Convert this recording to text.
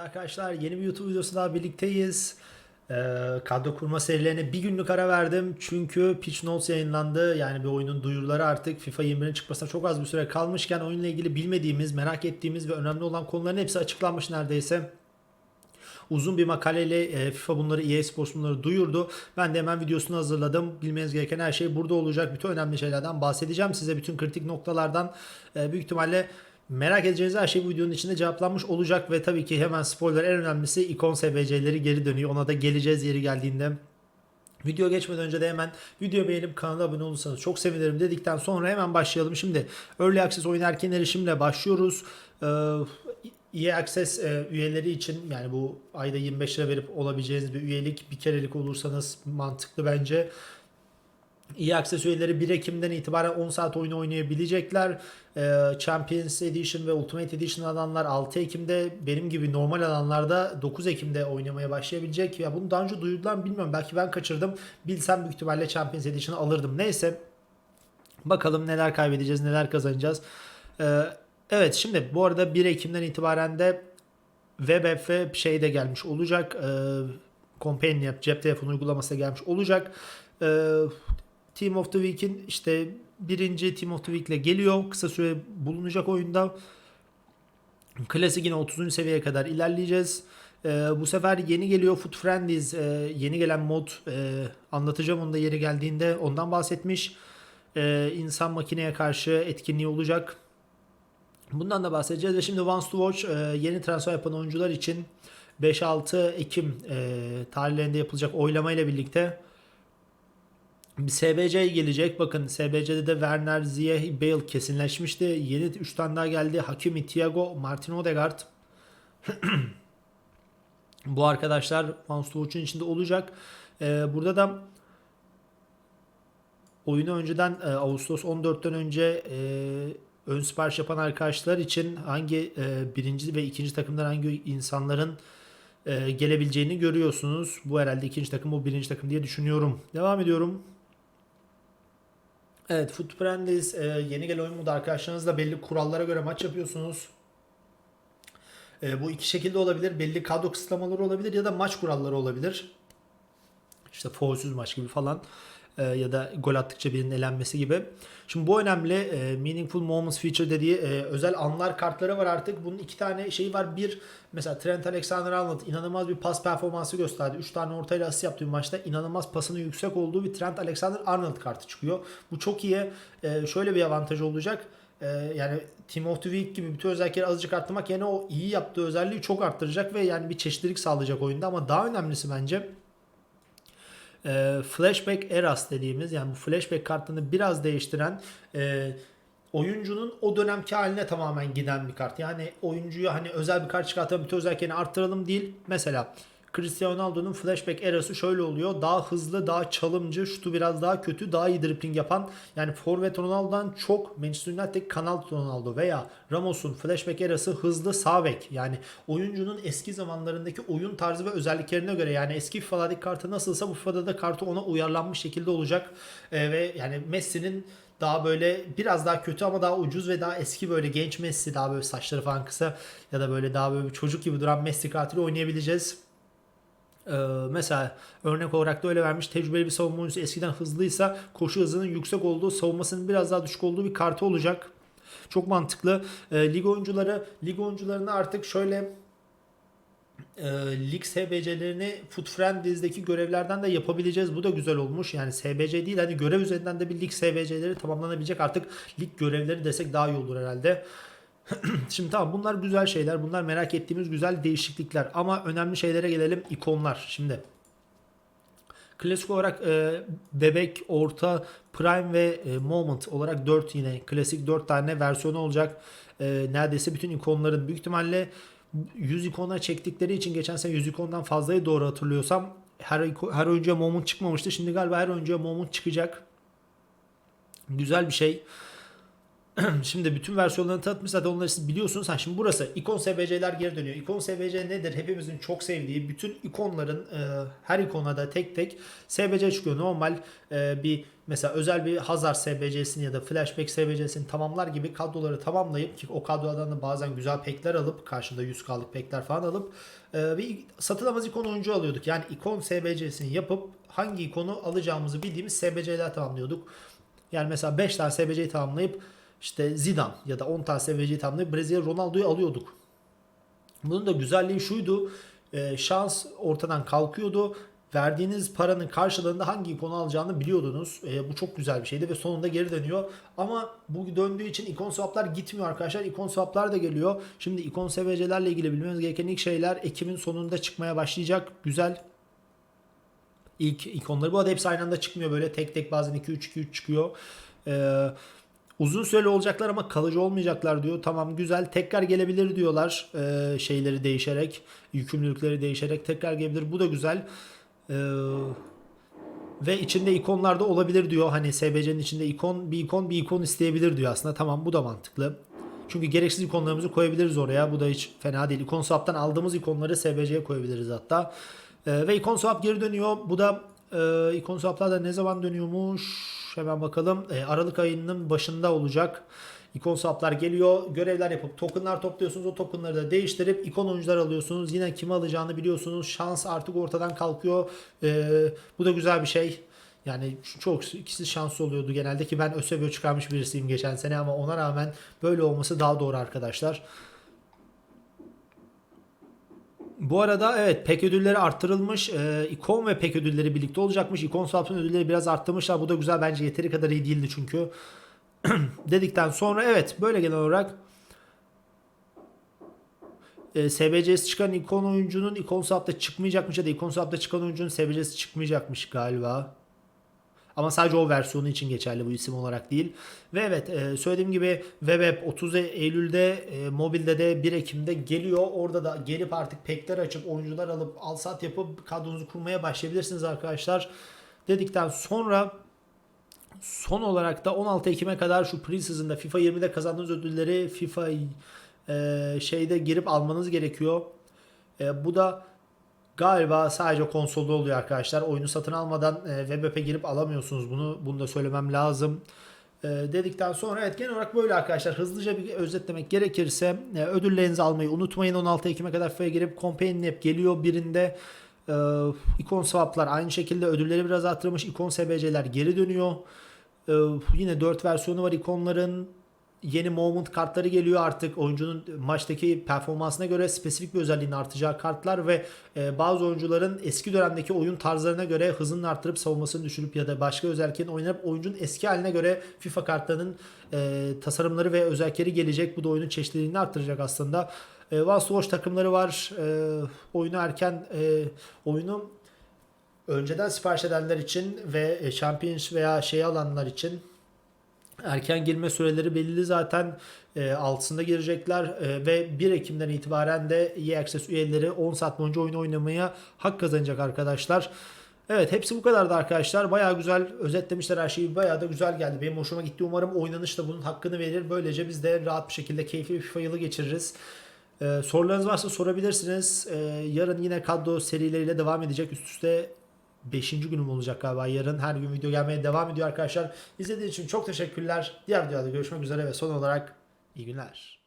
arkadaşlar yeni bir YouTube videosu daha birlikteyiz. Ee, kadro kurma serilerine bir günlük ara verdim. Çünkü Pitch Notes yayınlandı. Yani bir oyunun duyuruları artık FIFA 21'in çıkmasına çok az bir süre kalmışken oyunla ilgili bilmediğimiz, merak ettiğimiz ve önemli olan konuların hepsi açıklanmış neredeyse. Uzun bir makaleyle e, FIFA bunları EA Sports bunları duyurdu. Ben de hemen videosunu hazırladım. Bilmeniz gereken her şey burada olacak. Bütün önemli şeylerden bahsedeceğim. Size bütün kritik noktalardan e, büyük ihtimalle merak edeceğiniz her şey bu videonun içinde cevaplanmış olacak. Ve tabii ki hemen spoiler en önemlisi ikon SBC'leri geri dönüyor. Ona da geleceğiz yeri geldiğinde. Video geçmeden önce de hemen video beğenip kanala abone olursanız çok sevinirim dedikten sonra hemen başlayalım. Şimdi Early Access oyun erken erişimle başlıyoruz. Ee, EA Access e, üyeleri için yani bu ayda 25 lira verip olabileceğiniz bir üyelik bir kerelik olursanız mantıklı bence. Access üyeleri 1 Ekim'den itibaren 10 saat oyunu oynayabilecekler. Ee, Champions Edition ve Ultimate Edition alanlar 6 Ekim'de benim gibi normal alanlarda 9 Ekim'de oynamaya başlayabilecek. Ya bunu daha önce duyurdular mı bilmiyorum. Belki ben kaçırdım. Bilsem büyük ihtimalle Champions Edition'ı alırdım. Neyse. Bakalım neler kaybedeceğiz, neler kazanacağız. Ee, evet şimdi bu arada 1 Ekim'den itibaren de web app ve şey de gelmiş olacak. Ee, Companion cep telefonu uygulaması da gelmiş olacak. Team of the Week'in işte birinci Team of the Week ile geliyor. Kısa süre bulunacak oyunda. Klasik yine 30. seviyeye kadar ilerleyeceğiz. Ee, bu sefer yeni geliyor Foot Friendlies. Ee, yeni gelen mod. Ee, anlatacağım onu da yeri geldiğinde. Ondan bahsetmiş. Ee, insan makineye karşı etkinliği olacak. Bundan da bahsedeceğiz. Ve şimdi Once to Watch e, yeni transfer yapan oyuncular için 5-6 Ekim e, tarihlerinde yapılacak oylamayla birlikte bir SBC gelecek. Bakın SBC'de de Werner, Ziyech, Bale kesinleşmişti. Yeni 3 tane daha geldi. Hakimi, Thiago, Martin Odegaard. Bu arkadaşlar Van Stoğuç'un içinde olacak. Ee, burada da oyunu önceden e, Ağustos 14'ten önce e, ön sipariş yapan arkadaşlar için hangi e, birinci ve ikinci takımdan hangi insanların e, gelebileceğini görüyorsunuz. Bu herhalde ikinci takım, bu birinci takım diye düşünüyorum. Devam ediyorum. Evet, Footprint'deyiz. Ee, yeni gelen oyun modu arkadaşlarınızla belli kurallara göre maç yapıyorsunuz. Ee, bu iki şekilde olabilir. Belli kadro kısıtlamaları olabilir ya da maç kuralları olabilir. İşte foulsüz maç gibi falan. Ee, ya da gol attıkça birinin elenmesi gibi. Şimdi bu önemli. Ee, Meaningful Moments Feature dediği e, özel anlar kartları var artık. Bunun iki tane şeyi var. Bir mesela Trent Alexander-Arnold inanılmaz bir pas performansı gösterdi. 3 tane ortayla asist yaptığı bir maçta inanılmaz pasının yüksek olduğu bir Trent Alexander-Arnold kartı çıkıyor. Bu çok iyi. Ee, şöyle bir avantajı olacak. Ee, yani Team of the Week gibi bütün özellikleri azıcık arttırmak yerine o iyi yaptığı özelliği çok arttıracak ve yani bir çeşitlilik sağlayacak oyunda ama daha önemlisi bence e, flashback eras dediğimiz yani bu flashback kartını biraz değiştiren e, oyuncunun o dönemki haline tamamen giden bir kart. Yani oyuncuyu hani özel bir kart çıkartalım bütün özelliklerini arttıralım değil. Mesela Cristiano Ronaldo'nun flashback erası şöyle oluyor. Daha hızlı, daha çalımcı, şutu biraz daha kötü, daha iyi dribbling yapan. Yani Forvet Ronaldo'dan çok Manchester United kanal Ronaldo veya Ramos'un flashback erası hızlı sağ bek. Yani oyuncunun eski zamanlarındaki oyun tarzı ve özelliklerine göre yani eski FIFA'daki kartı nasılsa bu FIFA'da da kartı ona uyarlanmış şekilde olacak. Ee, ve yani Messi'nin daha böyle biraz daha kötü ama daha ucuz ve daha eski böyle genç Messi daha böyle saçları falan kısa ya da böyle daha böyle çocuk gibi duran Messi kartıyla oynayabileceğiz. Ee, mesela örnek olarak da öyle vermiş. Tecrübeli bir savunma oyuncusu eskiden hızlıysa koşu hızının yüksek olduğu, savunmasının biraz daha düşük olduğu bir kartı olacak. Çok mantıklı. Ee, lig oyuncuları, lig oyuncularını artık şöyle e, lig SBC'lerini Foot Friendlies'deki görevlerden de yapabileceğiz. Bu da güzel olmuş. Yani SBC değil hani görev üzerinden de bir lig SBC'leri tamamlanabilecek. Artık lig görevleri desek daha iyi olur herhalde. Şimdi tamam bunlar güzel şeyler. Bunlar merak ettiğimiz güzel değişiklikler. Ama önemli şeylere gelelim. ikonlar. Şimdi klasik olarak e, bebek, orta, prime ve e, moment olarak 4 yine klasik 4 tane versiyonu olacak. E, neredeyse bütün ikonların büyük ihtimalle 100 ikona çektikleri için geçen sene 100 ikondan fazlayı doğru hatırlıyorsam her, her oyuncuya moment çıkmamıştı. Şimdi galiba her oyuncuya moment çıkacak. Güzel bir şey. Şimdi bütün versiyonlarını tanıtmış zaten onları siz biliyorsunuz. Ha şimdi burası ikon SVC'ler geri dönüyor. İkon SVC nedir? Hepimizin çok sevdiği bütün ikonların e, her ikona da tek tek SVC çıkıyor. Normal e, bir mesela özel bir Hazard SVC'sini ya da Flashback SVC'sini tamamlar gibi kadroları tamamlayıp ki o kadrolardan da bazen güzel pekler alıp karşında 100K'lık pekler falan alıp e, bir satılamaz ikon oyuncu alıyorduk. Yani ikon SVC'sini yapıp hangi ikonu alacağımızı bildiğimiz SVC'ler tamamlıyorduk. Yani mesela 5 tane SVC'yi tamamlayıp işte Zidane ya da 10 tane SVC'yi tamamlayıp Brezilya Ronaldo'yu alıyorduk. Bunun da güzelliği şuydu. e, şans ortadan kalkıyordu. Verdiğiniz paranın karşılığında hangi ikonu alacağını biliyordunuz. E, bu çok güzel bir şeydi ve sonunda geri dönüyor. Ama bu döndüğü için ikon swaplar gitmiyor arkadaşlar. İkon swaplar da geliyor. Şimdi ikon SVC'lerle ilgili bilmeniz gereken ilk şeyler Ekim'in sonunda çıkmaya başlayacak. Güzel ilk ikonları. Bu arada hepsi aynı anda çıkmıyor böyle tek tek bazen 2-3-2-3 çıkıyor. Ee, uzun süreli olacaklar ama kalıcı olmayacaklar diyor. Tamam güzel tekrar gelebilir diyorlar ee, şeyleri değişerek yükümlülükleri değişerek tekrar gelebilir. Bu da güzel. Ee, ve içinde ikonlar da olabilir diyor. Hani SBC'nin içinde ikon bir ikon bir ikon isteyebilir diyor aslında. Tamam bu da mantıklı. Çünkü gereksiz ikonlarımızı koyabiliriz oraya. Bu da hiç fena değil. İkon swap'tan aldığımız ikonları SBC'ye koyabiliriz hatta. Ee, ve ikon swap geri dönüyor. Bu da e, ikon swap'lar da ne zaman dönüyormuş? Hemen bakalım. E, Aralık ayının başında olacak. İkon swap'lar geliyor. Görevler yapıp tokenlar topluyorsunuz. O tokenları da değiştirip ikon oyuncular alıyorsunuz. Yine kimi alacağını biliyorsunuz. Şans artık ortadan kalkıyor. E, bu da güzel bir şey. Yani çok ikisi şanslı oluyordu genelde ki ben Ösebio çıkarmış birisiyim geçen sene ama ona rağmen böyle olması daha doğru arkadaşlar. Bu arada evet pek ödülleri arttırılmış. Ee, ikon ve pek ödülleri birlikte olacakmış. İkon swap'ın ödülleri biraz arttırmışlar. Bu da güzel bence yeteri kadar iyi değildi çünkü. Dedikten sonra evet böyle genel olarak e, SBC'si çıkan ikon oyuncunun ikon swap'ta çıkmayacakmış ya da ikon swap'ta çıkan oyuncunun SBC'si çıkmayacakmış galiba. Ama sadece o versiyonu için geçerli bu isim olarak değil. Ve evet e, söylediğim gibi WebApp 30 Eylül'de e, mobilde de 1 Ekim'de geliyor. Orada da gelip artık pekler açıp oyuncular alıp al sat yapıp kadronuzu kurmaya başlayabilirsiniz arkadaşlar. Dedikten sonra son olarak da 16 Ekim'e kadar şu pre-season'da FIFA 20'de kazandığınız ödülleri FIFA e, şeyde girip almanız gerekiyor. Bu da Galiba sadece konsolda oluyor arkadaşlar. Oyunu satın almadan e, web app'e girip alamıyorsunuz bunu. Bunu da söylemem lazım. E, dedikten sonra evet genel olarak böyle arkadaşlar. Hızlıca bir özetlemek gerekirse e, ödüllerinizi almayı unutmayın. 16 Ekim'e kadar FIFA'ya girip Companion App geliyor birinde. E, ikon swaplar aynı şekilde ödülleri biraz arttırmış. İkon SBC'ler geri dönüyor. E, yine 4 versiyonu var ikonların yeni moment kartları geliyor artık oyuncunun maçtaki performansına göre spesifik bir özelliğini artacağı kartlar ve e, bazı oyuncuların eski dönemdeki oyun tarzlarına göre hızını arttırıp savunmasını düşürüp ya da başka özelliklerini oynayıp oyuncunun eski haline göre FIFA kartlarının e, tasarımları ve özellikleri gelecek. Bu da oyunun çeşitliliğini arttıracak aslında. E, Watch takımları var. E, oyunu erken e, oyunu önceden sipariş edenler için ve Champions veya şey alanlar için Erken girme süreleri belli zaten e, altısında girecekler e, ve 1 Ekim'den itibaren de EA Access üyeleri 10 saat boyunca oyun oynamaya hak kazanacak arkadaşlar. Evet hepsi bu kadardı arkadaşlar. Baya güzel özetlemişler her şeyi. Baya da güzel geldi. Benim hoşuma gitti. Umarım oynanış da bunun hakkını verir. Böylece biz de rahat bir şekilde keyifli bir FIFA yılı geçiririz. Ee, sorularınız varsa sorabilirsiniz. Ee, yarın yine kadro serileriyle devam edecek. Üst üste 5. günüm olacak galiba yarın. Her gün video gelmeye devam ediyor arkadaşlar. İzlediğiniz için çok teşekkürler. Diğer videoda görüşmek üzere ve son olarak iyi günler.